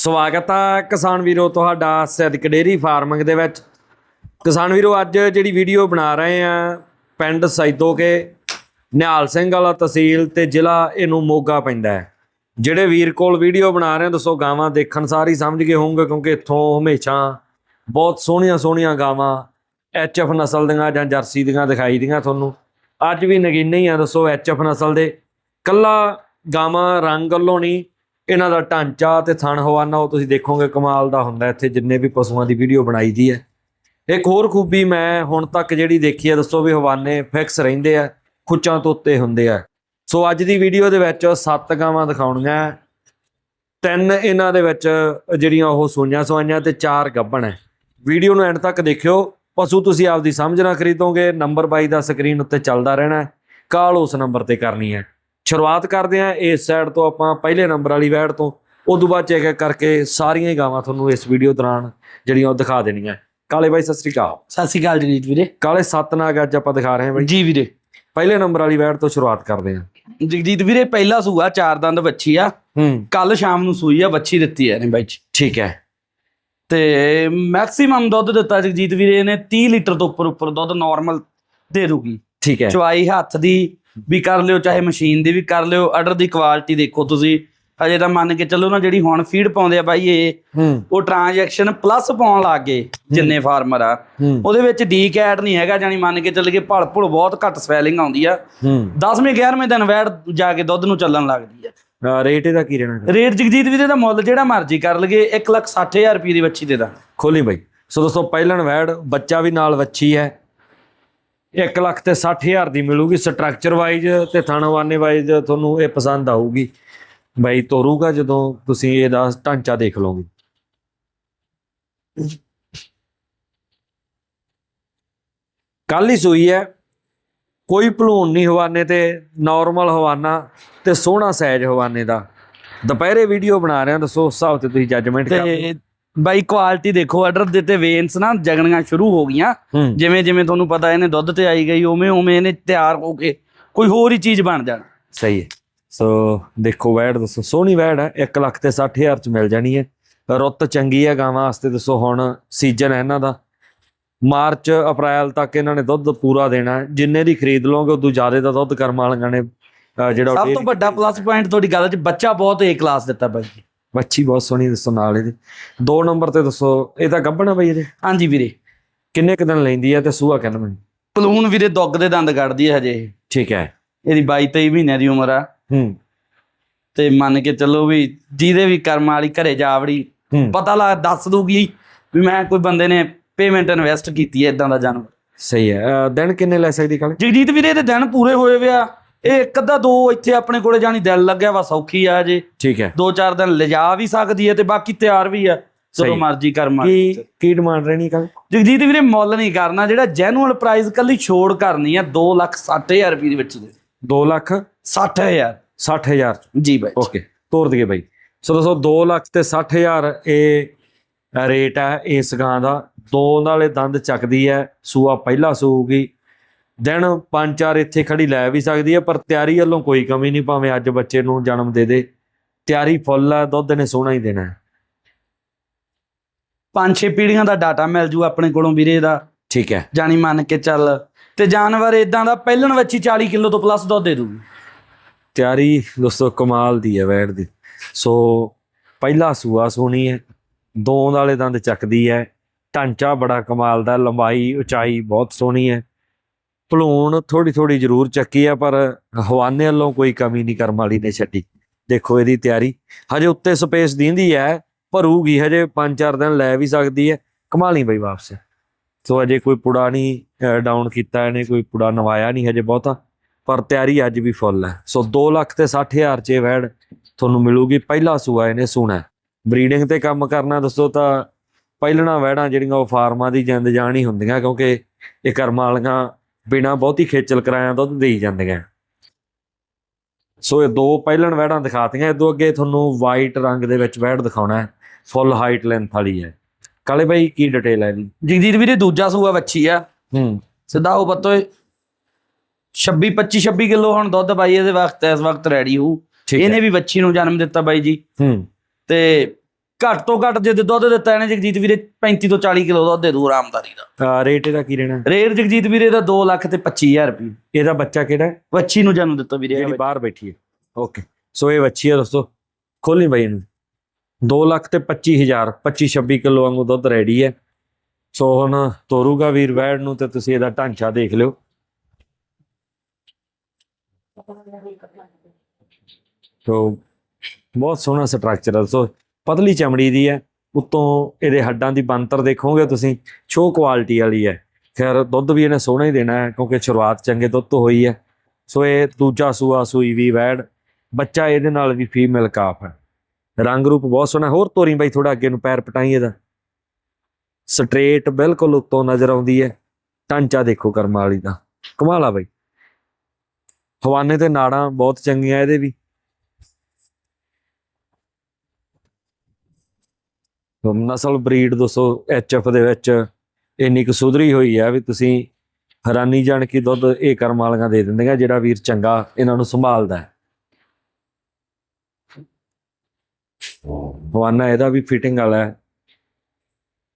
ਸਵਾਗਤ ਆ ਕਿਸਾਨ ਵੀਰੋ ਤੁਹਾਡਾ ਸਿੱਧਕ ਡੇਰੀ ਫਾਰਮਿੰਗ ਦੇ ਵਿੱਚ। ਕਿਸਾਨ ਵੀਰੋ, ਅੱਜ ਜਿਹੜੀ ਵੀਡੀਓ ਬਣਾ ਰਹੇ ਆ ਪਿੰਡ ਸੈਦੋਕੇ ਨਿਹਾਲ ਸਿੰਘ ਵਾਲਾ ਤਹਿਸੀਲ ਤੇ ਜ਼ਿਲ੍ਹਾ ਇਹਨੂੰ ਮੋਗਾ ਪੈਂਦਾ ਹੈ। ਜਿਹੜੇ ਵੀਰ ਕੋਲ ਵੀਡੀਓ ਬਣਾ ਰਹੇ ਆ, ਦੱਸੋ ਗਾਵਾਂ ਦੇਖਣ ਸਾਰੀ ਸਮਝ ਗਏ ਹੋਵੋਗੇ, ਕਿਉਂਕਿ ਇੱਥੋਂ ਹਮੇਸ਼ਾ ਬਹੁਤ ਸੋਹਣੀਆਂ ਸੋਹਣੀਆਂ ਗਾਵਾਂ ਐਚਐਫ ਨਸਲ ਦੀਆਂ ਜਾਂ ਜਰਸੀ ਦੀਆਂ ਦਿਖਾਈ ਦੀਆਂ ਤੁਹਾਨੂੰ। ਅੱਜ ਵੀ ਨਗੀਨੇ ਹੀ ਆ, ਦੱਸੋ ਐਚਐਫ ਨਸਲ ਦੇ। ਕੱਲਾ ਗਾਵਾਂ ਰੰਗ ਵੱਲੋਂ ਨਹੀਂ ਇਹਨਾਂ ਦਾ ਢਾਂਚਾ ਤੇ ਥਣ ਹਵਾਨਾ ਉਹ ਤੁਸੀਂ ਦੇਖੋਗੇ, ਕਮਾਲ ਦਾ ਹੁੰਦਾ ਇੱਥੇ, ਜਿੰਨੇ ਵੀ ਪਸ਼ੂਆਂ ਦੀ ਵੀਡੀਓ ਬਣਾਈ ਦੀ ਹੈ। ਇੱਕ ਹੋਰ ਖੂਬੀ ਮੈਂ ਹੁਣ ਤੱਕ ਜਿਹੜੀ ਦੇਖੀ ਹੈ, ਦੱਸੋ ਵੀ ਹਵਾਨੇ ਫਿਕਸ ਰਹਿੰਦੇ ਆ, ਖੁੱਚਾਂ ਤੋਂ ਉੱਤੇ ਹੁੰਦੇ ਆ। ਸੋ ਅੱਜ ਦੀ ਵੀਡੀਓ ਦੇ ਵਿੱਚ ਸੱਤ ਗਾਵਾਂ ਦਿਖਾਉਣੀਆਂ ਤਿੰਨ ਇਹਨਾਂ ਦੇ ਵਿੱਚ ਜਿਹੜੀਆਂ ਉਹ ਸੂਈਆਂ ਸਵਾਈਆਂ ਤੇ ਚਾਰ ਗੱਭਣ ਹੈ। ਵੀਡੀਓ ਨੂੰ ਐਂਡ ਤੱਕ ਦੇਖਿਓ। ਪਸ਼ੂ ਤੁਸੀਂ ਆਪਦੀ ਸਮਝ ਨਾਲ ਖਰੀਦੋਗੇ ਨੰਬਰ 22 ਦਾ ਸਕਰੀਨ ਉੱਤੇ ਚੱਲਦਾ ਰਹਿਣਾ ਕਾਲ ਉਸ ਨੰਬਰ ਤੇ ਕਰਨੀ ਹੈ। ਸ਼ੁਰੂਆਤ ਕਰਦੇ ਹਾਂ ਇਸ ਸਾਈਡ ਤੋਂ ਆਪਾਂ ਪਹਿਲੇ ਨੰਬਰ ਵਾਲੀ ਵੈੜ ਤੋਂ। ਉਦੋਂ ਬਾਅਦ ਚੈੱਕ ਕਰਕੇ ਸਾਰੀਆਂ ਹੀ ਗਾਵਾਂ ਤੁਹਾਨੂੰ ਇਸ ਵੀਡੀਓ ਦੌਰਾਨ ਜਿਹੜੀਆਂ ਉਹ ਦਿਖਾ ਦੇਣੀਆਂ। ਕਾਲੇ ਬਾਈ ਸਤਿ ਸ੍ਰੀ ਅਕਾਲ। ਸਤਿ ਸ਼੍ਰੀ ਅਕਾਲ ਜਨੀਤ ਵੀਰੇ। ਕਾਲੇ ਸੱਤ ਨਾਗ ਅੱਜ ਆਪਾਂ ਦਿਖਾ ਰਹੇ ਹਾਂ ਬਾਈ। ਜੀ ਵੀਰੇ। ਪਹਿਲੇ ਨੰਬਰ ਵਾਲੀ ਵੈੜ ਤੋਂ ਸ਼ੁਰੂਆਤ ਕਰਦੇ ਹਾਂ। ਜਗਜੀਤ ਵੀਰੇ ਪਹਿਲਾ ਸੂਆ ਚਾਰ ਦੰਦ ਬੱਚੀ ਆ। ਕੱਲ ਸ਼ਾਮ ਨੂੰ ਸੂਈ ਆ ਬੱਚੀ ਦਿੱਤੀ ਐ ਨੇ ਬਾਈ ਠੀਕ ਹੈ। ਤੇ ਮੈਕਸਿਮਮ ਦੁੱਧ ਦਿੱਤਾ ਜਗਜੀਤ ਵੀਰੇ ਨੇ 30 ਲੀਟਰ ਤੋਂ ਉੱਪਰ ਉੱਪਰ ਦੁੱਧ ਨਾਰਮਲ ਦੇ ਦੂਗੀ ਠੀਕ ਹੈ। ਚਵਾਈ ਹੱਥ ਦੀ ਵੀ ਕਰ ਲਿਓ ਚਾਹੇ ਮਸ਼ੀਨ ਦੀ ਵੀ ਕਰ ਲਿਓ ਆਰਡਰ ਦੀ ਕੁਆਲਿਟੀ ਦੇਖੋ ਤੁਸੀਂ। ਹਜੇ ਤਾਂ ਮੰਨ ਕੇ ਚੱਲੋ ਨਾ ਜਿਹੜੀ ਹੁਣ ਫੀਡ ਪਾਉਂਦੇ ਆ ਬਾਈ ਇਹ ਉਹ ਟ੍ਰਾਂਜੈਕਸ਼ਨ ਪਲੱਸ ਪਾਉਣ ਲੱਗ ਗਏ ਜਿੰਨੇ ਫਾਰਮਰ ਆ। ਉਹਦੇ ਵਿੱਚ ਡੀ ਕੈਟ ਨਹੀਂ ਹੈਗਾ ਜਾਨੀ ਮੰਨ ਕੇ ਚੱਲ ਕੇ ਭਲ ਭੁਲ ਬਹੁਤ ਘੱਟ ਸਵੈਲਿੰਗ ਆਉਂਦੀ ਆ। ਹੂੰ। 10ਵੇਂ 11ਵੇਂ ਦਿਨ ਵੈੜ ਜਾ ਕੇ ਦੁੱਧ ਨੂੰ ਚੱਲਣ ਲੱਗਦੀ ਆ। ਰੇਟ ਇਹਦਾ ਕੀ ਰਹਿਣਾ ਰੇਟ ਜਗਜੀਤ ਵੀਰੇ ਦਾ ਮੁੱਲ ਜਿਹੜਾ ਮਰਜ਼ੀ ਕਰ ਲਗੇ 160000 ਰੁਪਏ ਦੀ ਬੱਚੀ ਦੇ ਦਾ। ਖੋਲੀ ਬਾਈ। ਸੋ ਦੋਸਤੋ ਪਹਿਲਣ ਵੈੜ ਬੱਚਾ ਵੀ ਨਾਲ ਵੱਛੀ ਹੈ। 1 ਲੱਖ ਤੇ 60000 ਦੀ ਮਿਲੂਗੀ ਸਟਰਕਚਰ ਵਾਈਜ਼ ਤੇ ਥਣਵਾਨੇ ਵਾਈਜ਼ ਤੁਹਾਨੂੰ ਇਹ ਪਸੰਦ ਆਊਗੀ। ਬਾਈ ਤੋਰੂਗਾ ਜਦੋਂ ਤੁਸੀਂ ਇਹਦਾ ਢਾਂਚਾ ਦੇਖ ਲਓਗੇ। ਕੱਲ ਹੀ ਸੂਈ ਹੈ। ਕੋਈ ਭਲੂਣ ਨਹੀਂ ਹਵਾਨੇ ਤੇ ਨਾਰਮਲ ਹਵਾਨਾ ਤੇ ਸੋਹਣਾ ਸਾਈਜ਼ ਹਵਾਨੇ ਦਾ। ਦੁਪਹਿਰੇ ਵੀਡੀਓ ਬਣਾ ਰਹੇ ਹਾਂ ਦੱਸੋ ਉਸ ਹਿਸਾਬ ਤੇ ਤੁਸੀਂ ਜੱਜਮੈਂਟ ਕਰ ਬਾਈ ਕੁਆਲਿਟੀ ਦੇਖੋ ਆਰਡਰ ਦੇ ਤੇ ਵੇਨਸ ਨਾ ਜਗਣੀਆਂ ਸ਼ੁਰੂ ਹੋ ਗਈਆਂ। ਜਿਵੇਂ ਜਿਵੇਂ ਤੁਹਾਨੂੰ ਪਤਾ ਇਹਨੇ ਦੁੱਧ ਤੇ ਆਈ ਗਈ ਉਵੇਂ ਉਵੇਂ ਇਹਨੇ ਤਿਆਰ ਹੋ ਕੇ ਕੋਈ ਹੋਰ ਹੀ ਚੀਜ਼ ਬਣ ਜਾਣਾ। ਸਹੀ ਹੈ। ਸੋ ਦੇਖੋ ਵੈੜ ਦੱਸੋ ਸੋਹਣੀ ਵੈੜ ਹੈ 1 ਲੱਖ ਤੇ 60000 ਚ ਮਿਲ ਜਾਣੀ ਹੈ। ਰੁੱਤ ਚੰਗੀ ਹੈ ਗਾਵਾਂ ਵਾਸਤੇ ਦੱਸੋ ਹੁਣ ਸੀਜ਼ਨ ਹੈ ਇਹਨਾਂ ਦਾ। ਮਾਰਚ ਅਪ੍ਰੈਲ ਤੱਕ ਇਹਨਾਂ ਨੇ ਦੁੱਧ ਪੂਰਾ ਦੇਣਾ ਹੈ। ਜਿੰਨੇ ਦੀ ਖਰੀਦ ਲਓਗੇ ਉਦੋਂ ਜ਼ਿਆਦਾ ਦਾ ਦੁੱਧ ਕਰਮ ਵਾਲੀਆਂ ਨੇ ਜਿਹੜਾ ਸਭ ਤੋਂ ਵੱਡਾ ਪਲੱਸ ਪੁਆਇੰਟ ਤੁਹਾਡੀ ਗੱਲ 'ਚ ਬੱਚਾ ਬਹੁਤ ਏ ਕਲਾਸ ਦਿੱਤਾ ਬਾਈ ਜੀ। ਵੱਛੀ ਬਹੁਤ ਸੋਹਣੀ ਦੱਸੋ ਨਾਲ ਇਹਦੇ। ਦੋ ਨੰਬਰ ਤੇ ਦੱਸੋ ਇਹ ਤਾਂ ਗੱਭਣਾ ਬਈ ਇਹਦੇ। ਹਾਂਜੀ ਵੀਰੇ। ਕਿੰਨੇ ਕੁ ਦਿਨ ਲੈਂਦੀ ਹੈ ਤੇ ਸੂਆ ਕਹਿੰਦਾ ਮੈਨੂੰ ਪਲੂਨ ਵੀਰੇ ਦੁੱਗ ਦੇ ਦੰਦ ਕੱਢਦੀ ਹੈ ਹਜੇ। ਇਹ। ਠੀਕ ਹੈ। ਇਹਦੀ 22 23 ਮਹੀਨਿਆਂ ਦੀ ਉਮਰ ਆ। ਹੂੰ। ਤੇ ਮੰਨ ਕੇ ਚੱਲੋ ਵੀ ਜਿਹਦੇ ਵੀ ਕਰਮ ਵਾਲੀ ਘਰੇ ਜਾਵੜੀ ਹੂੰ। ਪਤਾ ਲੱਗ ਦੱਸ ਦੂਗੀ ਵੀ ਮੈਂ ਕੋਈ ਬੰਦੇ ਨੇ ਪੇਮੈਂਟ ਇਨਵੈਸਟ ਕੀਤੀ ਹੈ ਇਦਾਂ ਦਾ ਜਾਨਵਰ। ਸਹੀ ਹੈ। ਅਹ ਦਿਨ ਕਿੰਨੇ ਲੈ ਸਕਦੀ ਕਾਲੇ ਜਗਜੀਤ ਵੀਰੇ ਦੇ ਦਿਨ ਪੂਰੇ ਹੋਏ ਵੇ ਆ। ਇਹ ਇੱਕ ਅੱਧਾ ਦੋ ਇੱਥੇ ਆਪਣੇ ਕੋਲੇ ਜਾਣੀ ਦਿਲ ਲੱਗਿਆ ਵਾ ਸੌਖੀ ਆ ਜੇ। ਠੀਕ ਹੈ। ਦੋ ਚਾਰ ਦਿਨ ਲਿਜਾ ਵੀ ਸਕਦੀ ਹੈ ਤੇ ਬਾਕੀ ਤਿਆਰ ਵੀ ਆ। ਜਦੋਂ ਮਰਜ਼ੀ ਕਰਮ ਕੀ ਕੀ ਡਿਮਾਂਡ ਰਹਿਣੀ ਕਾਲੇ ਜਗਜੀਤ ਵੀਰੇ ਮੁੱਲ ਨਹੀਂ ਕਰਨਾ ਜਿਹੜਾ ਜੈਨੂਅਲ ਪ੍ਰਾਈਸ ਕੱਲੀ ਛੋੜ ਕਰਨੀ ਆ 2 ਲੱਖ 60000 ਰੁਪਏ ਦੇ ਵਿੱਚ ਦੇ। 2 ਲੱਖ? 60000 60000 ਜੀ ਬਾਈ। ਓਕੇ ਤੋਰ ਦਈਏ ਬਾਈ। ਸੋ ਦੋਸਤੋ 2 ਲੱਖ ਤੇ 60000 ਇਹ ਰੇਟ ਹੈ ਇਸ ਗਾਂ ਦਾ। ਦੋ ਨਾਲੇ ਦੰਦ ਚੱਕਦੀ ਹੈ ਸੂਆ ਪਹਿਲਾ ਸੂਗੀ ਦਿਨ ਪੰਜ ਚਾਰ ਇੱਥੇ ਖੜੀ ਲੈ ਵੀ ਸਕਦੀ ਹੈ ਪਰ ਤਿਆਰੀ ਵੱਲੋਂ ਕੋਈ ਕਮੀ ਨਹੀਂ ਭਾਵੇਂ ਅੱਜ ਬੱਚੇ ਨੂੰ ਜਨਮ ਦੇ ਦੇ। ਤਿਆਰੀ ਫੁੱਲ ਹੈ ਦੁੱਧ ਨੇ ਸੋਹਣਾ ਹੀ ਦੇਣਾ ਹੈ। ਪੰਜ ਛੇ ਪੀੜ੍ਹੀਆਂ ਦਾ ਡਾਟਾ ਮਿਲ ਜੂ ਆਪਣੇ ਕੋਲੋਂ ਵੀਰੇ ਦਾ। ਠੀਕ ਹੈ। ਜਾਣੀ ਮੰਨ ਕੇ ਚੱਲ। ਤੇ ਜਾਨਵਰ ਇਦਾਂ ਦਾ ਪਹਿਲਣ ਵੱਛੀ 40 ਕਿਲੋ ਤੋਂ ਪਲੱਸ ਦੁੱਧ ਦੇ ਦੂਗੀ ਤਿਆਰੀ ਦੋਸਤੋ ਕਮਾਲ ਦੀ ਹੈ ਵੈੜ ਦੀ। ਸੋ ਪਹਿਲਾ ਸੂਆ ਸੋਹਣੀ ਹੈ ਦੋ ਨਾਲੇ ਦੰਦ ਚੱਕਦੀ ਹੈ। ਢਾਂਚਾ ਬੜਾ ਕਮਾਲ ਦਾ ਲੰਬਾਈ ਉਚਾਈ ਬਹੁਤ ਸੋਹਣੀ ਹੈ। ਭਲੂਣ ਥੋੜੀ ਥੋੜੀ ਜ਼ਰੂਰ ਚੱਕੀ ਹੈ ਪਰ ਹਵਾਨੇ ਵੱਲੋਂ ਕੋਈ ਕਮੀ ਨਹੀਂ, ਕਰਮ ਵਾਲੀ ਨੇ ਛੱਡੀ। ਦੇਖੋ ਇਹਦੀ ਤਿਆਰੀ। ਹਜੇ ਉੱਤੇ ਸਪੇਸ ਦਿੰਦੀ ਹੈ, ਭਰੂਗੀ, ਹਜੇ 5-4 ਦਿਨ ਲੈ ਵੀ ਸਕਦੀ ਹੈ। ਕਮਾਲੀ ਬਈ ਵਾਪਸ। ਸੋ ਅਜੇ ਕੋਈ ਪੁੜਾ ਨਹੀਂ ਡਾਊਨ ਕੀਤਾ ਇਹਨੇ, ਕੋਈ ਪੁੜਾ ਨਵਾਇਆ ਨਹੀਂ ਹਜੇ ਬਹੁਤਾ। ਪਰ ਤਿਆਰੀ ਅੱਜ ਵੀ ਫੁੱਲ ਹੈ। ਸੋ 2 ਲੱਖ ਤੇ 60000 ਚ ਇਹ ਵੈੜ ਤੁਹਾਨੂੰ ਮਿਲੂਗੀ। ਪਹਿਲਾ ਸੂਆ ਇਹਨੇ ਸੂਣਾ ਬਰੀਡਿੰਗ ਤੇ ਕੰਮ ਕਰਨਾ ਦੱਸੋ ਤਾਂ ਪਹਿਲਣਾ ਵੈੜਾਂ ਜਿਹੜੀਆਂ ਉਹ ਫਾਰਮਾਂ ਦੀ ਜਿੰਦ ਜਾਣ ਹੀ ਹੁੰਦੀਆਂ, ਕਿਉਂਕਿ ਇਹ ਕਰਮਾਂ ਵਾਲੀਆਂ ਬਿਨਾ ਬਹੁਤੀ ਖੇਚਲ ਕਰਾਇਆ ਦੁੱਧ ਦੇਈ ਜਾਂਦੀਆਂ। ਸੋ ਇਹ ਦੋ ਪਹਿਲਣ ਵੈੜਾਂ ਦਿਖਾਤੀਆਂ ਇਦੋਂ ਅੱਗੇ ਤੁਹਾਨੂੰ ਵਾਈਟ ਰੰਗ ਦੇ ਵਿੱਚ ਵੈੜ ਦਿਖਾਉਣਾ ਹੈ। ਫੁੱਲ ਹਾਈਟ ਲੈਂਥ ਵਾਲੀ ਹੈ। ਕਾਲੇ ਬਾਈ ਕੀ ਡਿਟੇਲ ਹੈ ਇਹਦੀ ਜਗਜੀਤ ਵੀਰੇ ਦੂਜਾ ਸੂਆ ਵੱਛੀ ਆ। ਹੂੰ। ਸਿੱਧਾ ਉਹ ਪਤੋ 26 25 26 ਕਿਲੋ ਹੁਣ ਦੁੱਧ ਬਾਈ ਇਹਦੇ ਵਕਤ ਇਸ ਵਕਤ ਰੈਡੀ ਹੋ ਠੀਕ ਇਹਨੇ ਵੀ ਵੱਛੀ ਨੂੰ ਜਨਮ ਦਿੱਤਾ ਬਾਈ ਜੀ। ਹੂੰ। ਤੇ ਘੱਟ ਤੋਂ ਘੱਟ ਜੇ ਦੁੱਧ ਦਿੱਤਾ ਇਹਨੇ ਜਗਜੀਤ ਵੀਰੇ 35 ਤੋਂ 40 ਕਿਲੋ ਦੁੱਧ ਦੇ ਦੂ ਆਰਾਮਦਾਰੀ ਦਾ। ਅਹ ਰੇਟ ਇਹਦਾ ਕੀ ਰਹਿਣਾ? ਰੇਟ ਜਗਜੀਤ ਵੀਰੇ ਦਾ 2 ਲੱਖ ਤੇ 25000 ਰੁਪਏ। ਇਹਦਾ ਬੱਚਾ ਕਿਹੜਾ ਵੱਛੀ ਨੂੰ ਜਨਮ ਦਿੱਤਾ ਵੀਰੇ ਜਿਹੜੀ ਬਾਹਰ ਬੈਠੀ ਹੈ। ਓਕੇ ਸੋ ਇਹ ਬੱਚੀ ਹੈ ਦੋਸਤੋ। ਖੋਲੀ ਬਾਈ ਇਹਨੂੰ। 2 ਲੱਖ ਤੇ 25000 25 26 ਕਿਲੋ ਵਾਂਗੂ ਦੁੱਧ ਰੈਡੀ ਹੈ। ਸੋ ਹੁਣ ਤੋਰੂਗਾ ਵੀਰ ਵੈੜ ਨੂੰ ਤੇ ਤੁਸੀਂ ਇਹਦਾ ਢਾਂਚਾ ਦੇਖ ਲਿਓ। ਸੋ ਬਹੁਤ ਸੋਹਣਾ ਸਟਰਕਚਰ ਹੈ ਸੋ ਪਤਲੀ ਚਮੜੀ ਦੀ ਹੈ, ਉੱਤੋਂ ਇਹਦੇ ਹੱਡਾਂ ਦੀ ਬੰਤਰ ਦੇਖੋਗੇ ਤੁਸੀਂ ਛੋ ਕੁਆਲਿਟੀ ਵਾਲੀ ਹੈ। ਖੈਰ, ਦੁੱਧ ਵੀ ਇਹਨੇ ਸੋਹਣਾ ਹੀ ਦੇਣਾ ਹੈ, ਕਿਉਂਕਿ ਸ਼ੁਰੂਆਤ ਚੰਗੇ ਦੁੱਧ ਤੋਂ ਹੋਈ ਹੈ। ਸੋ ਇਹ ਦੂਜਾ ਸੂਆ ਸੂਈ ਵੀ ਵੈੜ, ਬੱਚਾ ਇਹਦੇ ਨਾਲ ਵੀ ਫੀਮੇਲ ਕਾਫ ਹੈ। ਰੰਗ ਰੂਪ ਬਹੁਤ ਸੋਹਣਾ, ਹੋਰ ਤੋਰੀ ਬਾਈ ਥੋੜਾ ਅੱਗੇ ਨੂੰ ਪੈਰ ਪਟਾਈ ਇਹਦਾ ਸਟ੍ਰੇਟ ਬਿਲਕੁਲ ਉੱਤੋਂ ਨਜ਼ਰ ਆਉਂਦੀ ਹੈ, ਢਾਂਚਾ ਦੇਖੋ ਕਰਮਾਲੀ ਦਾ। ਕਮਾਲ ਆ ਬਾਈ। ਹਵਾਨੇ ਤੇ ਨਾੜਾਂ ਬਹੁਤ ਚੰਗੀਆਂ ਇਹਦੇ ਵੀ। ਨਸਲ ਬਰੀਡ ਦੋਸਤੋ ਐਚਐਫ ਦੇ ਵਿੱਚ ਇੰਨੀ ਕੁ ਸੁਧਰੀ ਹੋਈ ਹੈ ਵੀ ਤੁਸੀਂ ਹੈਰਾਨੀ ਜਾਣ ਕਿ ਦੁੱਧ ਇਹ ਕਰਮ ਵਾਲੀਆਂ ਦੇ ਦਿੰਦੀਆਂ ਜਿਹੜਾ ਵੀਰ ਚੰਗਾ ਇਹਨਾਂ ਨੂੰ ਸੰਭਾਲਦਾ ਹਵਾਨਾ ਇਹਦਾ ਵੀ ਫਿਟਿੰਗ ਵਾਲਾ ਹੈ।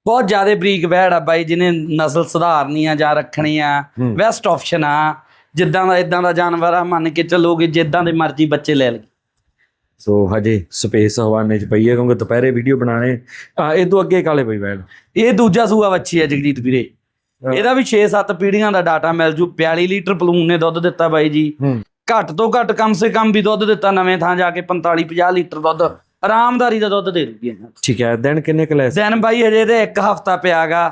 ਬਹੁਤ ਜ਼ਿਆਦਾ ਬਰੀਕ ਵੈੜ ਆ ਬਾਈ ਜਿਹਨੇ ਨਸਲ ਸੁਧਾਰਨੀ ਆ ਜਾਂ ਰੱਖਣੀ ਆ। ਬੈਸਟ ਆਪਸ਼ਨ ਆ। ਜਿੱਦਾਂ ਦਾ ਇਦਾਂ ਦਾ ਜਾਨਵਰ ਆ ਮੰਨ ਕੇ ਚੱਲੋਗੇ ਜਿੱਦਾਂ ਦੇ ਮਰਜ਼ੀ ਬੱਚੇ ਲੈ ਲਗੇ ਸੋ ਹਜੇ ਸਪੇਸ ਹਵਾਨੇ ਚ ਪਈ ਹੈ ਕਿਉਂਕਿ ਦੁਪਹਿਰੇ ਵੀਡੀਓ ਬਣਾਣੇ ਆ ਇਹ ਤੋਂ ਅੱਗੇ ਕਾਲੇ ਪਈ ਬੈਠ। ਇਹ ਦੂਜਾ ਸੂਆ ਵੱਛੀ ਆ ਜਗਜੀਤ ਵੀਰੇ। ਇਹਦਾ ਵੀ 6-7 ਪੀੜ੍ਹੀਆਂ ਦਾ ਡਾਟਾ ਮਿਲ ਜੂ। 42 ਲੀਟਰ ਪਲੂਨ ਨੇ ਦੁੱਧ ਦਿੱਤਾ ਬਾਈ ਜੀ। ਹੂੰ। ਘੱਟ ਤੋਂ ਘੱਟ ਕਮ ਸੇ ਕਮ ਵੀ ਦੁੱਧ ਦਿੱਤਾ ਨਵੇਂ ਥਾਂ ਜਾ ਕੇ 45-50 ਲੀਟਰ ਦੁੱਧ। ਆਰਾਮਦਾਰੀ ਦਾ ਦੁੱਧ ਦੇ ਦੂਗੀ ਠੀਕ ਹੈ ਦਿਨ ਕਿੰਨੇ ਕੁ ਲੈ ਦਿਨ ਬਾਈ ਹਜੇ ਤੇ ਇੱਕ ਹਫਤਾ ਪਿਆਗਾ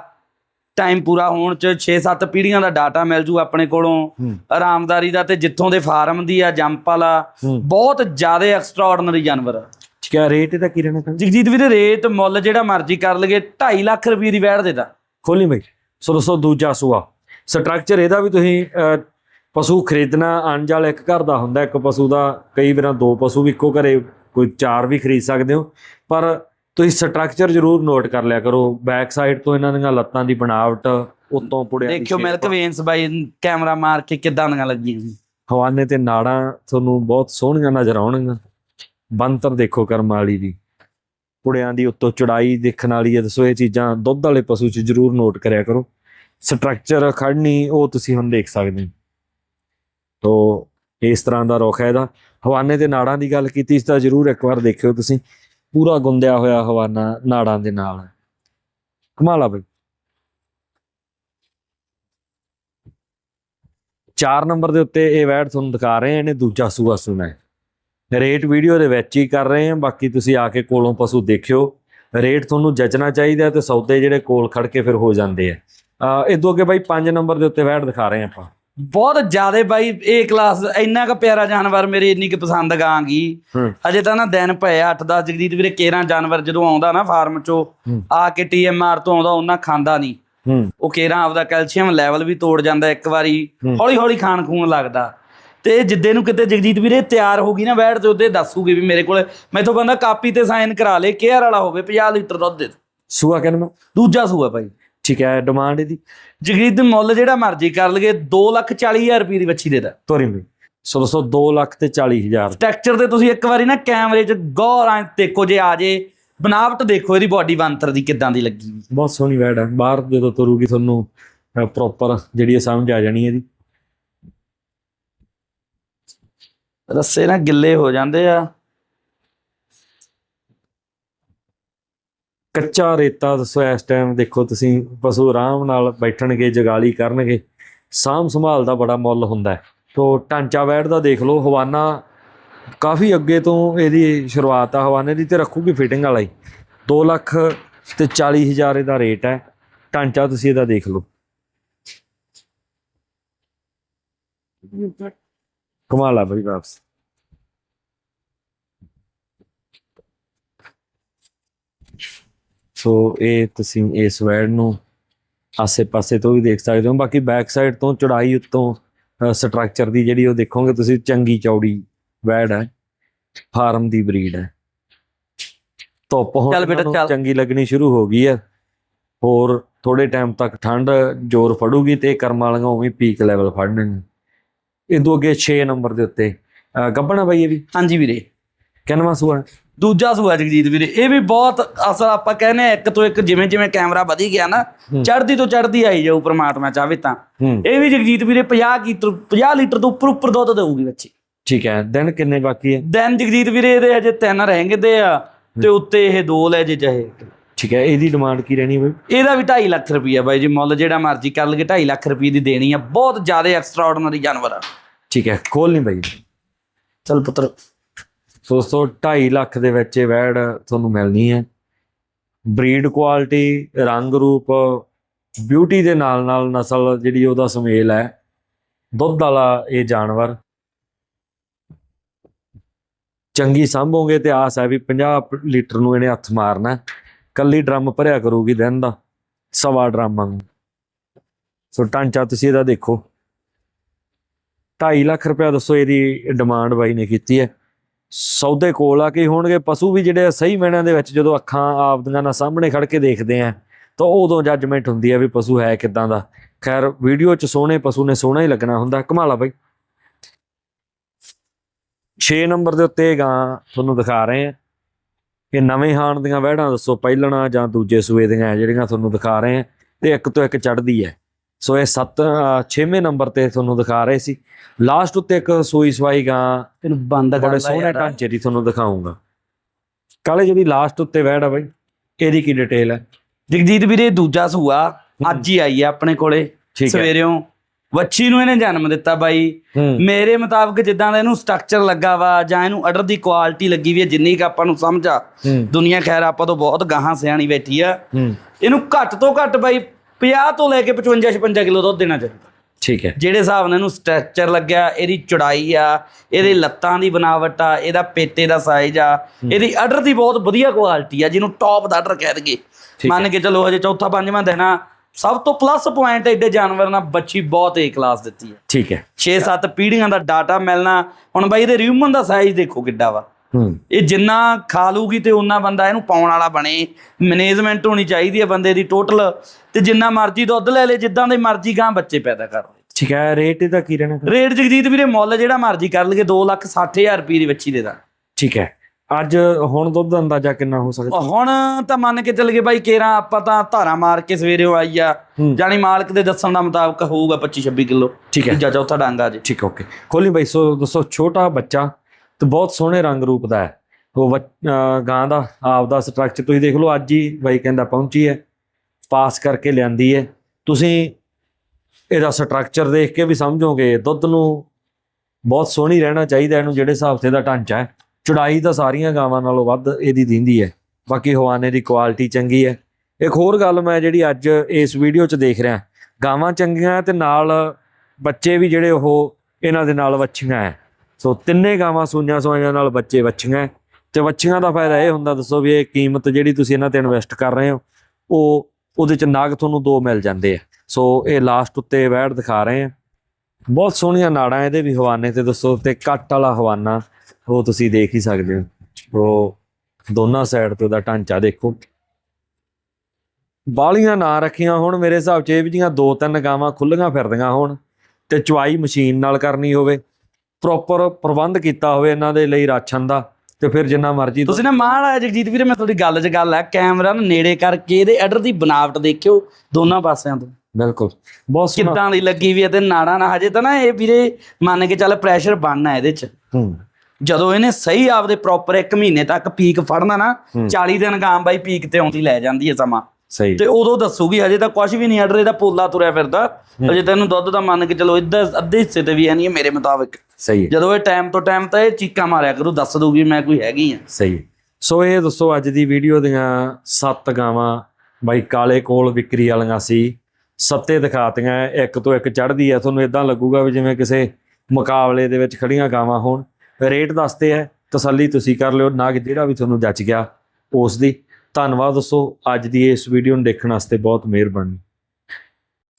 ਟਾਈਮ ਪੂਰਾ ਹੋਣ ਚ 6-7 ਪੀੜ੍ਹੀਆਂ ਦਾ ਡਾਟਾ ਮਿਲ ਜੂ ਆਪਣੇ ਕੋਲੋਂ। ਆਰਾਮਦਾਰੀ ਦਾ ਤੇ ਜਿੱਥੋਂ ਦੇ ਫਾਰਮ ਦੀ ਆ ਜੰਪ ਵਾਲਾ ਬਹੁਤ ਜ਼ਿਆਦਾ ਐਕਸਟਰਾਆਰਡਨਰੀ ਜਾਨਵਰ ਆ। ਠੀਕ ਹੈ ਰੇਟ ਇਹਦਾ ਕੀ ਰਹਿਣਾ ਜਗਜੀਤ ਵੀਰੇ ਰੇਟ ਮੁੱਲ ਜਿਹੜਾ ਮਰਜ਼ੀ ਕਰ ਲਗੇ 2.5 ਲੱਖ ਰੁਪਏ ਦੀ ਵੈੜ ਦੇਦਾ ਖੋਲੀ ਬਈ। ਸੋ ਦੋਸਤੋ ਦੂਜਾ ਸੂਆ। ਸਟਰਕਚਰ ਇਹਦਾ ਵੀ ਤੁਸੀਂ ਪਸ਼ੂ ਖਰੀਦਣਾ ਅਣਜਾਲ ਇੱਕ ਘਰ ਦਾ ਹੁੰਦਾ ਇੱਕ ਪਸ਼ੂ ਦਾ ਕਈ ਵਾਰਾਂ ਦੋ ਪਸ਼ੂ ਵੀ ਇੱਕੋ ਘਰੇ ਕੋਈ ਚਾਰ ਵੀ ਖਰੀਦ ਸਕਦੇ ਹੋ। ਪਰ ਤੁਸੀਂ ਸਟਰਕਚਰ ਜ਼ਰੂਰ ਨੋਟ ਕਰ ਲਿਆ ਕਰੋ। ਬੈਕ ਸਾਈਡ ਤੋਂ ਇਹਨਾਂ ਦੀਆਂ ਲੱਤਾਂ ਦੀ ਬਣਾਵਟ ਉਤੋਂ ਪੁੜਿਆ ਦੀ ਦੇਖਿਓ ਮਿਲਕ ਵੇਨਸ ਬਾਈ ਕੈਮਰਾ ਮਾਰ ਕੇ ਕਿੱਦਾਂ ਦੀਆਂ ਲੱਗੀਆਂ ਹਵਾਨੇ ਤੇ ਨਾੜਾਂ ਤੁਹਾਨੂੰ ਬਹੁਤ ਸੋਹਣੀਆਂ ਨਜ਼ਰ ਆਉਣਗੀਆਂ। ਬੰਤਰ ਦੇਖੋ ਕਰਮ ਵਾਲੀ ਦੀ। ਪੁੜਿਆਂ ਦੀ ਉੱਤੋਂ ਚੜਾਈ ਦੇਖਣ ਵਾਲੀ ਹੈ ਦੱਸੋ ਇਹ ਚੀਜ਼ਾਂ ਦੁੱਧ ਵਾਲੇ ਪਸ਼ੂ 'ਚ ਜ਼ਰੂਰ ਨੋਟ ਕਰਿਆ ਕਰੋ। ਸਟਰਕਚਰ ਖੜਨੀ ਉਹ ਤੁਸੀਂ ਹੁਣ ਦੇਖ ਸਕਦੇ ਹੋ। ਤੋ ਇਸ ਤਰ੍ਹਾਂ ਦਾ ਰੁੱਖ ਹੈ ਇਹਦਾ। ਹਵਾਨੇ ਤੇ ਨਾੜਾਂ ਦੀ ਗੱਲ ਕੀਤੀ ਇਸ ਤਾਂ ਜ਼ਰੂਰ ਇੱਕ ਵਾਰ ਦੇਖਿਓ ਤੁਸੀਂ। ਪੂਰਾ ਗੁੰਦਿਆ ਹੋਇਆ ਹਵਾਨਾ ਨਾੜਾਂ ਦੇ ਨਾਲ। ਹੈ। ਕਮਾਲ ਆ ਬਈ। 4 ਨੰਬਰ ਦੇ ਉੱਤੇ ਇਹ ਵੈਡ ਤੁਹਾਨੂੰ ਦਿਖਾ ਰਹੇ ਹਾਂ, ਇਹਨੇ ਦੂਜਾ ਸੂਆ ਸੁਣਾ ਹੈ। ਰੇਟ ਵੀਡੀਓ ਦੇ ਵਿੱਚ ਹੀ ਕਰ ਰਹੇ ਹਾਂ, ਬਾਕੀ ਤੁਸੀਂ ਆ ਕੇ ਕੋਲੋਂ ਪਸ਼ੂ ਦੇਖਿਓ। ਰੇਟ ਤੁਹਾਨੂੰ ਜਚਣਾ ਚਾਹੀਦਾ ਤੇ ਸੌਦੇ ਜਿਹੜੇ ਕੋਲ ਖੜ ਕੇ ਫਿਰ ਹੋ ਜਾਂਦੇ ਆ। ਅਹ ਇਦੋਂ ਅੱਗੇ ਬਾਈ 5 ਨੰਬਰ ਦੇ ਉੱਤੇ ਵੈਟ ਦਿਖਾ ਰਹੇ ਹਾਂ ਆਪਾਂ। ਬਹੁਤ ਜ਼ਿਆਦਾ ਬਾਈ ਇਹ ਕਲਾਸ ਇੰਨਾ ਕੁ ਪਿਆਰਾ ਜਾਨਵਰ ਮੇਰੇ ਇੰਨੀ ਕੁ ਪਸੰਦ ਗਾਂਗੀ ਅਜੇ ਤਾਂ ਨਾ ਦਿਨ ਪਏ 8-10 ਜਗਦੀਤ ਵੀਰੇ ਕੇਰਾਂ ਜਾਨਵਰ ਜਦੋਂ ਆਉਂਦਾ ਨਾ ਫਾਰਮ ਚੋਂ। ਆ ਕੇ ਟੀਐਮਆਰ ਤੋਂ ਆਉਂਦਾ ਉਹਨਾਂ ਖਾਂਦਾ ਨਹੀਂ ਉਹ ਕੇਰਾਂ ਆਪਦਾ ਕੈਲਸ਼ੀਅਮ ਲੈਵਲ ਵੀ ਤੋੜ ਜਾਂਦਾ ਇੱਕ ਵਾਰੀ। ਹੌਲੀ ਹੌਲੀ ਖਾਣ ਖੂਨ ਲੱਗਦਾ। ਤੇ ਜਿੱਦੇ ਨੂੰ ਕਿਤੇ ਜਗਜੀਤ ਵੀਰੇ ਤਿਆਰ ਹੋ ਗਈ ਨਾ ਬੈਠ ਤੇ ਉਹਦੇ ਦੱਸੂਗੀ ਵੀ ਮੇਰੇ ਕੋਲ ਮੈਥੋਂ ਬੰਦਾ ਕਾਪੀ ਤੇ ਸਾਈਨ ਕਰਾ ਲੇ ਕੇਅਰ ਵਾਲਾ ਹੋਵੇ 50 ਲੀਟਰ ਦੁੱਧ ਦੇ ਸੂਆ ਕਹਿੰਦਾ ਦੂਜਾ ਸੂਆ ਭਾਈ ਠੀਕ ਹੈ ਡਿਮਾਂਡ ਇਹਦੀ। ਜਗਜੀਤ ਦੇ ਮੁੱਲ ਜਿਹੜਾ ਮਰਜ਼ੀ ਕਰ ਲਗੇ 240000 ਰੁਪਏ ਦੀ ਵੱਛੀ ਦੇ ਦਾ ਤੋਰੀ ਬਈ ਸੋ ਦੋਸਤੋ 2 ਲੱਖ ਤੇ 40 ਹਜ਼ਾਰ। ਸਟਰਕਚਰ ਤੇ ਤੁਸੀਂ ਇੱਕ ਵਾਰੀ ਨਾ ਕੈਮਰੇ 'ਚ ਗੌਰ ਆਂ ਦੇਖੋ ਜੇ ਆ ਜੇ। ਬਨਾਵਟ ਦੇਖੋ ਇਹਦੀ ਬਾਡੀ ਬੰਤਰ ਦੀ ਕਿੱਦਾਂ ਦੀ ਲੱਗੀ। ਬਹੁਤ ਸੋਹਣੀ ਵੈਡ ਹੈ ਬਾਹਰ ਜਦੋਂ ਤੁਰੂਗੀ ਤੁਹਾਨੂੰ ਪ੍ਰੋਪਰ ਜਿਹੜੀ ਸਮਝ ਆ ਜਾਣੀ ਇਹਦੀ। ਰੱਸੇ ਨਾ ਗਿੱਲੇ ਹੋ ਜਾਂਦੇ ਆ। ਕੱਚਾ ਰੇਤਾ ਦੱਸੋ, ਇਸ ਟਾਈਮ ਦੇਖੋ ਤੁਸੀਂ, ਪਸ਼ੂ ਆਰਾਮ ਨਾਲ ਬੈਠਣਗੇ, ਜਗਾਲੀ ਕਰਨਗੇ। ਸਾਂਭ ਸੰਭਾਲ ਦਾ ਬੜਾ ਮੁੱਲ ਹੁੰਦਾ ਹੈ। ਤੋ ਢਾਂਚਾ ਵੈੜ ਦਾ ਦੇਖ ਲਓ, ਹਵਾਨਾ ਕਾਫੀ ਅੱਗੇ ਤੋਂ ਇਹਦੀ ਸ਼ੁਰੂਆਤ ਆ, ਹਵਾਨੇ ਦੀ ਤੇ ਰੱਖੂਗੀ ਫਿਟਿੰਗ ਵਾਲਾ ਹੀ। 2 ਲੱਖ ਤੇ 40 ਹਜ਼ਾਰ ਇਹਦਾ ਰੇਟ ਹੈ। ਢਾਂਚਾ ਤੁਸੀਂ ਇਹਦਾ ਦੇਖ ਲਓ। ਕਮਾਲ ਆ ਬਈ ਵਾਪਸ। ਸੋ ਇਹ ਤੁਸੀਂ ਇਸ ਵੈੜ ਨੂੰ ਆਸੇ-ਪਾਸੇ ਤੋਂ ਵੀ ਦੇਖ ਸਕਦੇ ਹੋ। ਬਾਕੀ ਬੈਕ ਸਾਈਡ ਤੋਂ ਚੜਾਈ ਉੱਤੋਂ ਸਟਰਕਚਰ ਦੀ ਜਿਹੜੀ ਉਹ ਦੇਖੋਗੇ ਤੁਸੀਂ ਚੰਗੀ ਚੌੜੀ ਵੈੜ ਹੈ। ਫਾਰਮ ਦੀ ਬਰੀਡ ਹੈ। ਧੁੱਪ ਹੁਣ। ਚੰਗੀ ਲੱਗਣੀ ਸ਼ੁਰੂ ਹੋ ਗਈ ਹੈ। ਹੋਰ ਥੋੜੇ ਟਾਈਮ ਤੱਕ ਠੰਡ ਜ਼ੋਰ ਫੜੂਗੀ ਤੇ ਕਰਮ ਵਾਲੀਆਂ ਉਵੇਂ ਪੀਕ ਲੈਵਲ ਫੜਨਗੇ ਇਹ ਤੋਂ ਅੱਗੇ 6 ਨੰਬਰ ਦੇ ਉੱਤੇ। ਗੱਭਣਾ ਬਾਈ ਇਹ ਵੀ? ਹਾਂਜੀ ਵੀਰੇ। ਕਿੰਨਵਾਂ ਸੂਆ? ਹੈ? ਦੂਜਾ ਸੂਆ ਜਗਜੀਤ ਵੀਰੇ ਇਹ ਵੀ ਬਹੁਤ ਅਸਲ ਆਪਾਂ ਕਹਿੰਦੇ ਆ ਇੱਕ ਤੋਂ ਇੱਕ ਜਿਵੇਂ ਜਿਵੇਂ ਕੈਮਰਾ ਵਧੀ ਗਿਆ ਨਾ ਚੜਦੀ ਤੋਂ ਚੜਦੀ ਆਈ ਜਾਊ ਪ੍ਰਮਾਤਮਾ ਚਾਹਵੇ ਤਾਂ। ਹੂੰ। ਇਹ ਵੀ ਜਗਜੀਤ ਵੀਰੇ 50 ਲੀਟਰ 50 ਲੀਟਰ ਤੋਂ ਉੱਪਰ ਉੱਪਰ ਦੁੱਧ ਦੇਊਗੀ ਬੱਚੀ। ਠੀਕ ਹੈ ਦਿਨ ਕਿੰਨੇ ਬਾਕੀ ਹੈ? ਦਿਨ ਜਗਜੀਤ ਵੀਰੇ ਇਹਦੇ ਅਜੇ ਤਿੰਨ ਰਹਿੰਗੇ ਦੇ ਆ ਤੇ ਉੱਤੇ ਇਹ ਦੋ ਲੈ ਜੇ ਚਾਹੇ। ਠੀਕ ਹੈ ਇਹਦੀ ਡਿਮਾਂਡ ਕੀ ਰਹਿਣੀ ਬਈ? ਇਹਦਾ ਵੀ 2.5 ਲੱਖ ਰੁਪਈਆ ਬਾਈ ਜੀ ਮੁੱਲ ਜਿਹੜਾ ਮਰਜ਼ੀ ਕਰ ਲਗੇ 2.5 ਲੱਖ ਰੁਪਏ ਦੀ ਦੇਣੀ ਆ ਬਹੁਤ ਜ਼ਿਆਦਾ ਐਕਸਟਰਾ ਆਰਡੀਨਰੀ ਜਾਨਵਰ ਆ। ਠੀਕ ਹੈ ਖੋਲ ਨਹੀਂ ਬਈ ਚਲ ਪੁੱਤਰ। ਸੋ ਦੋਸਤੋ 2.5 ਲੱਖ ਦੇ ਵਿੱਚ ਇਹ ਵੈੜ ਤੁਹਾਨੂੰ ਮਿਲਣੀ ਹੈ। ਬਰੀਡ ਕੁਆਲਿਟੀ, ਰੰਗ ਰੂਪ ਬਿਊਟੀ ਦੇ ਨਾਲ ਨਾਲ ਨਸਲ ਜਿਹੜੀ ਉਹਦਾ ਸੁਮੇਲ ਹੈ, ਦੁੱਧ ਵਾਲਾ ਇਹ ਜਾਨਵਰ। ਚੰਗੀ ਸੰਭੋਗੇ ਤੇ ਆਸ ਹੈ ਵੀ 50 ਲੀਟਰ ਨੂੰ ਇਹਨੇ ਹੱਥ ਮਾਰਨਾ ਹੈ। ਕੱਲੀ ਡਰਮ ਭਰਿਆ ਕਰੂਗੀ ਦਿਨ ਦਾ, ਸਵਾ ਡਰਮ ਵਾਂਗੂ ਸੋ ਟਾਂਚਾ ਤੁਸੀਂ ਇਹਦਾ ਦੇਖੋ। 2.5 ਲੱਖ ਰੁਪਇਆ ਦੱਸੋ ਇਹਦੀ ਡਿਮਾਂਡ ਬਾਈ ਨੇ ਕੀਤੀ ਹੈ। ਸੌਦੇ ਕੋਲ ਆ ਕੇ ਹੋਣਗੇ, ਪਸ਼ੂ ਵੀ ਜਿਹੜੇ ਸਹੀ ਮੈਣਿਆਂ ਦੇ ਵਿੱਚ ਜਦੋਂ ਅੱਖਾਂ ਆਪਦੀਆਂ ਨਾਲ ਸਾਹਮਣੇ ਖੜ ਕੇ ਦੇਖਦੇ ਆ, ਤਾਂ ਉਦੋਂ ਜੱਜਮੈਂਟ ਹੁੰਦੀ ਹੈ ਵੀ ਪਸ਼ੂ ਹੈ ਕਿਦਾਂ ਦਾ। ਖੈਰ, ਵੀਡੀਓ 'ਚ ਸੋਹਣੇ ਪਸ਼ੂ ਨੇ ਸੋਹਣਾ ਹੀ ਲੱਗਣਾ ਹੁੰਦਾ, ਕਮਾਲਾ ਬਾਈ। 6 ਨੰਬਰ ਦੇ ਉੱਤੇ ਇਹ ਗਾਂ ਤੁਹਾਨੂੰ ਦਿਖਾ ਰਹੇ ਆ ਕਿ ਨਵੇਂ ਹਾਣ ਦੀਆਂ ਵਹਿੜਾਂ ਦੱਸੋ, ਪਹਿਲਣਾ ਜਾਂ ਦੂਜੇ ਸੂਏ ਦੀਆਂ ਹੈ ਜਿਹੜੀਆਂ ਤੁਹਾਨੂੰ ਦਿਖਾ ਰਹੇ ਆ, ਤੇ ਇੱਕ ਤੋਂ ਇੱਕ ਚੜਦੀ ਹੈ। ਸੋ ਇਹ 7 6ਵੇਂ ਨੰਬਰ ਤੇ ਤੁਹਾਨੂੰ ਦਿਖਾ ਰਹੇ ਸੀ। ਲਾਸਟ ਉੱਤੇ ਇੱਕ ਸੂਈ ਸਵਾਈ ਗਾਂ। ਇਹਨੂੰ ਬੰਦ ਕਰ ਬੜੇ ਸੋਹਣੇ ਢਾਂਚੇ ਦੀ ਤੁਹਾਨੂੰ ਦਿਖਾਉਂਗਾ। ਕਾਲੇ ਜਿਹੜੀ ਲਾਸਟ ਉੱਤੇ ਵੈੜ ਆ ਬਾਈ ਇਹਦੀ ਕੀ ਡਿਟੇਲ ਹੈ ਜਗਜੀਤ ਵੀਰੇ ਦੂਜਾ ਸੂਆ ਅੱਜ ਹੀ ਆਈ ਆ ਆਪਣੇ ਕੋਲੇ। ਹੈ ਸਵੇਰਿਓਂ ਵੱਛੀ ਨੂੰ ਇਹਨੇ ਜਨਮ ਦਿੱਤਾ ਬਾਈ। ਹੂੰ। ਮੇਰੇ ਮੁਤਾਬਕ ਜਿੱਦਾਂ ਦਾ ਇਹਨੂੰ ਸਟਰਕਚਰ ਲੱਗਾ ਵਾ ਜਾਂ ਇਹਨੂੰ ਅਡਰ ਦੀ ਕੁਆਲਿਟੀ ਲੱਗੀ ਵੀ ਹੈ ਜਿੰਨੀ ਕ ਆਪਾਂ ਨੂੰ ਸਮਝ ਆ। ਹੂੰ। ਦੁਨੀਆ ਖੈਰ ਆਪਾਂ ਤੋਂ ਬਹੁਤ ਗਾਹਾਂ ਸਿਆਣੀ ਬੈਠੀ ਆ। ਹੂੰ। ਇਹਨੂੰ ਘੱਟ ਤੋਂ ਘੱਟ ਬਾਈ 50 ਤੋਂ ਲੈ ਕੇ 55 56 ਕਿਲੋ ਦੁੱਧ ਦੇਣਾ ਚਾਹੀਦਾ। ਠੀਕ ਹੈ। ਜਿਹੜੇ ਹਿਸਾਬ ਨਾਲ ਇਹਨੂੰ ਸਟਰਕਚਰ ਲੱਗਿਆ ਇਹਦੀ ਚੌੜਾਈ ਆ ਇਹਦੇ ਲੱਤਾਂ ਦੀ ਬਨਾਵਟ ਆ ਇਹਦਾ ਪੇਟੇ ਦਾ ਸਾਈਜ਼ ਆ ਇਹਦੀ ਅਡਰ ਦੀ ਬਹੁਤ ਵਧੀਆ ਕੁਆਲਿਟੀ ਆ ਜਿਹਨੂੰ ਟੌਪ ਦਾ ਅਡਰ ਕਹਿ ਦਈਏ। ਮੰਨ ਕੇ ਚਲੋ ਹਜੇ ਚੌਥਾ ਪੰਜਵਾਂ ਆ ਸਭ ਤੋਂ ਪਲੱਸ ਪੁਆਇੰਟ ਐਡੇ ਜਾਨਵਰ ਨਾਲ ਬੱਚੀ ਬਹੁਤ ਏ ਕਲਾਸ ਦਿੱਤੀ ਹੈ ਠੀਕ ਹੈ। 6-7 ਪੀੜ੍ਹੀਆਂ ਦਾ ਡਾਟਾ ਮਿਲਣਾ ਹੁਣ ਬਾਈ ਇਹਦੇ ਰਿਊਮਨ ਦਾ ਸਾਈਜ਼ ਦੇਖੋ ਕਿੱਡਾ ਵਾ। ਇਹ ਜਿੰਨਾ ਖਾ ਲੂਗੀ ਤੇ ਉਹਨਾਂ ਬੰਦਾ ਇਹਨੂੰ ਪਾਉਣ ਵਾਲਾ ਬਣੇ। ਮੈਨੇਜਮੈਂਟ ਹੋਣੀ ਚਾਹੀਦੀ ਹੈ ਬੰਦੇ ਦੀ ਟੋਟਲ ਤੇ ਜਿੰਨਾ ਮਰਜ਼ੀ ਦੁੱਧ ਲੈ ਲੇ ਜਿੱਦਾਂ ਦੇ ਮਰਜ਼ੀ ਗਾਂ ਬੱਚੇ ਪੈਦਾ ਕਰ ਲੇ ਠੀਕ ਹੈ ਰੇਟ ਇਹਦਾ ਕੀ ਰਹਿਣਾ? ਰੇਟ ਜਗਜੀਤ ਵੀਰੇ ਮੁੱਲ ਜਿਹੜਾ ਮਰਜ਼ੀ ਕਰ ਲਈਏ 260000 ਰੁਪਏ ਦੀ ਵੱਛੀ ਦੇ ਦਾ ਠੀਕ ਹੈ। ਅੱਜ ਹੁਣ ਦੁੱਧ ਦਾ ਅੰਦਾਜ਼ਾ ਕਿੰਨਾ ਹੋ ਸਕਦਾ? ਹੁਣ ਤਾਂ ਮੰਨ ਕੇ ਚੱਲ ਗਏ ਬਾਈ ਕੇਰਾ ਆਪਾਂ ਤਾਂ ਧਾਰਾ ਮਾਰ ਕੇ ਸਵੇਰੇ ਆਈ ਆ। ਜਾਨੀ ਮਾਲਕ ਦੇ ਦੱਸਣ ਦਾ ਮੁਤਾਬਕ ਹੋਊਗਾ 25 26 ਕਿਲੋ। ਠੀਕ ਹੈ। ਤੀਜਾ ਚੌਥਾ ਡਾਂਗਾ ਜੀ। ਠੀਕ ਓਕੇ। ਖੋਲੀ ਬਾਈ ਸੋ ਦੋਸਤੋ ਛੋਟਾ ਬੱਚਾ ਤੇ ਬਹੁਤ ਸੋਹਣੇ ਰੰਗ ਰੂਪ ਦਾ ਹੈ। ਉਹ ਬੱਚ- ਗਾਂ ਦਾ, ਆਪ ਦਾ ਸਟਰਕਚਰ ਤੁਸੀਂ ਦੇਖ ਲਓ, ਅੱਜ ਹੀ ਬਾਈ ਕਹਿੰਦਾ ਪਹੁੰਚੀ ਹੈ ਪਾਸ ਕਰਕੇ ਲਿਆਂਦੀ ਹੈ। ਤੁਸੀਂ ਇਹਦਾ ਸਟਰਕਚਰ ਦੇਖ ਕੇ ਵੀ ਸਮਝੋਗੇ, ਦੁੱਧ ਨੂੰ ਬਹੁਤ ਸੋਹਣੀ ਰਹਿਣਾ ਚਾਹੀਦਾ ਇਹਨੂੰ, ਜਿਹੜੇ ਹਿਸਾਬ ਤੇ ਦਾ ਢਾਂਚਾ ਹੈ। ਚੜਾਈ ਤਾਂ ਸਾਰੀਆਂ ਗਾਵਾਂ ਨਾਲੋਂ ਵੱਧ ਇਹਦੀ ਦਿੰਦੀ ਹੈ। ਬਾਕੀ ਹਵਾਨੇ ਦੀ ਕੁਆਲਿਟੀ ਚੰਗੀ ਹੈ। ਇੱਕ ਹੋਰ ਗੱਲ ਮੈਂ ਜਿਹੜੀ ਅੱਜ ਇਸ ਵੀਡੀਓ 'ਚ ਦੇਖ ਰਿਹਾ, ਗਾਵਾਂ ਚੰਗੀਆਂ ਤੇ ਨਾਲ ਬੱਚੇ ਵੀ ਜਿਹੜੇ ਉਹ ਇਹਨਾਂ ਦੇ ਨਾਲ ਵੱਛੀਆਂ ਹੈ। ਸੋ ਤਿੰਨੇ ਗਾਵਾਂ ਸੂਈਆਂ ਸੋਈਆਂ ਨਾਲ ਬੱਚੇ ਵੱਛੀਆਂ ਹੈ। ਤੇ ਵੱਛੀਆਂ ਦਾ ਫਾਇਦਾ ਇਹ ਹੁੰਦਾ, ਦੱਸੋ ਵੀ ਇਹ ਕੀਮਤ ਜਿਹੜੀ ਤੁਸੀਂ ਇਹਨਾਂ ਤੇ ਇਨਵੈਸਟ ਕਰ ਰਹੇ ਹੋ, ਉਹ ਉਹਦੇ ਚ ਨਾਗ ਤੁਹਾਨੂੰ ਦੋ ਮਿਲ ਜਾਂਦੇ ਆ। ਸੋ ਇਹ ਲਾਸਟ ਉੱਤੇ ਵੈੜ ਦਿਖਾ ਰਹੇ ਆ। ਬਹੁਤ ਸੋਹਣੀਆਂ ਨਾੜਾਂ ਇਹਦੇ ਵੀ ਹਵਾਨੇ ਤੇ, ਦੱਸੋ ਤੇ ਕੱਟ ਵਾਲਾ ਹਵਾਨਾ, ਉਹ ਤੁਸੀਂ ਦੇਖ ਹੀ ਸਕਦੇ ਹੋ। ਉਹ ਦੋਨਾਂ ਸਾਈਡ ਤੇ ਉਹਦਾ ਢਾਂਚਾ ਦੇਖੋ। ਬਾਲੀਆਂ ਨਾ ਰੱਖੀਆਂ ਹੁਣ, ਮੇਰੇ ਹਿਸਾਬ 'ਚ ਇਹ ਵੀ ਜੀਆਂ ਦੋ ਤਿੰਨ ਗਾਵਾਂ ਖੁੱਲੀਆਂ ਫਿਰਦੀਆਂ ਹੋਣ, ਤੇ ਚੁਆਈ ਮਸ਼ੀਨ ਨਾਲ ਕਰਨੀ ਹੋਵੇ। ਪ੍ਰੋਪਰ ਪ੍ਰਬੰਧ ਕੀਤਾ ਹੋਵੇ ਇਹਨਾਂ ਦੇ ਲਈ ਰਾਸ਼ਨ ਦਾ ਤੇ ਫਿਰ ਜਿੰਨਾ ਮਰਜ਼ੀ ਤੁਸੀਂ ਨਾ ਮਾਣ ਜਗਜੀਤ ਵੀਰੇ ਮੈਂ ਤੁਹਾਡੀ ਗੱਲ 'ਚ ਗੱਲ ਆ ਕੈਮਰਾ ਨੂੰ ਨੇੜੇ ਕਰਕੇ ਇਹਦੇ ਅਡਰ ਦੀ ਬਨਾਵਟ ਦੇਖਿਓ ਦੋਨਾਂ ਪਾਸਿਆਂ ਤੋਂ। ਬਿਲਕੁਲ ਬਹੁਤ ਸੋਹਣਾ। ਕਿੱਦਾਂ ਦੀ ਲੱਗੀ ਵੀ ਹੈ ਤੇ ਨਾੜਾਂ ਨਾ ਹਜੇ ਤਾਂ ਨਾ ਇਹ ਵੀਰੇ ਮੰਨ ਕੇ ਚੱਲ ਪ੍ਰੈਸ਼ਰ ਬਣਨਾ ਇਹਦੇ 'ਚ। ਹੂੰ। ਜਦੋਂ ਇਹਨੇ ਸਹੀ ਆਪਦੇ ਪ੍ਰੋਪਰ 1 ਮਹੀਨੇ ਤੱਕ ਪੀਕ ਫੜਨਾ ਨਾ ਹੂੰ। 40 ਦਿਨ ਗਾਂ ਬਾਈ ਪੀਕ ਤੇ ਆਉਂਦੀ ਲੈ ਜਾਂਦੀ ਹੈ ਸਮਾਂ। ਸਹੀ। ਤੇ ਉਦੋਂ ਦੱਸੂਗੀ ਹਜੇ ਤਾਂ ਕੁਝ ਵੀ ਨਹੀਂ ਅਡਰ ਇਹਦਾ ਪੋਲਾ ਤੁਰਿਆ ਫਿਰਦਾ। ਹਜੇ ਤੈਨੂੰ ਦੁੱਧ ਦਾ ਮੰਨ ਕੇ ਚਲੋ ਇੱਧਰ ਅੱਧੇ ਹਿੱਸੇ ਤੇ ਵੀ ਹੈ ਨਹੀਂ ਮੇਰੇ ਮੁਤਾਬਕ। ਸਹੀ ਜਦੋਂ ਇਹ ਟਾਈਮ ਤੋਂ ਟਾਈਮ ਤਾਂ ਇਹ ਚੀਕਾਂ ਮਾਰਿਆ ਕਰੂ ਦੱਸ ਦੂਗੀ ਮੈਂ ਕੋਈ ਹੈਗੀ ਆ। ਸਹੀ। ਸੋ ਇਹ ਦੱਸੋ ਅੱਜ ਦੀ ਵੀਡੀਓ ਦੀਆਂ ਸੱਤ ਗਾਵਾਂ ਬਾਈ ਕਾਲੇ ਕੋਲ ਵਿਕਰੀ ਵਾਲੀਆਂ ਸੀ ਸੱਤੇ ਦਿਖਾਤੀਆਂ ਇੱਕ ਤੋਂ ਇੱਕ ਚੜ੍ਹਦੀ ਹੈ। ਤੁਹਾਨੂੰ ਇਦਾਂ ਲੱਗੂਗਾ ਵੀ ਜਿਵੇਂ ਕਿਸੇ ਮੁਕਾਬਲੇ ਦੇ ਵਿੱਚ ਖੜੀਆਂ ਗਾਵਾਂ ਹੋਣ। ਰੇਟ ਦੱਸਦੇ ਹੈ ਤਸੱਲੀ ਤੁਸੀਂ ਕਰ ਲਿਓ ਨਾ ਕਿ ਜਿਹੜਾ ਵੀ ਤੁਹਾਨੂੰ ਜੱਚ ਗਿਆ ਉਸ ਦੀ। ਧੰਨਵਾਦ ਦੋਸਤੋ। ਅੱਜ ਦੀ ਇਸ ਵੀਡੀਓ ਨੂੰ ਦੇਖਣ ਵਾਸਤੇ ਬਹੁਤ ਮਿਹਰਬਾਨੀ।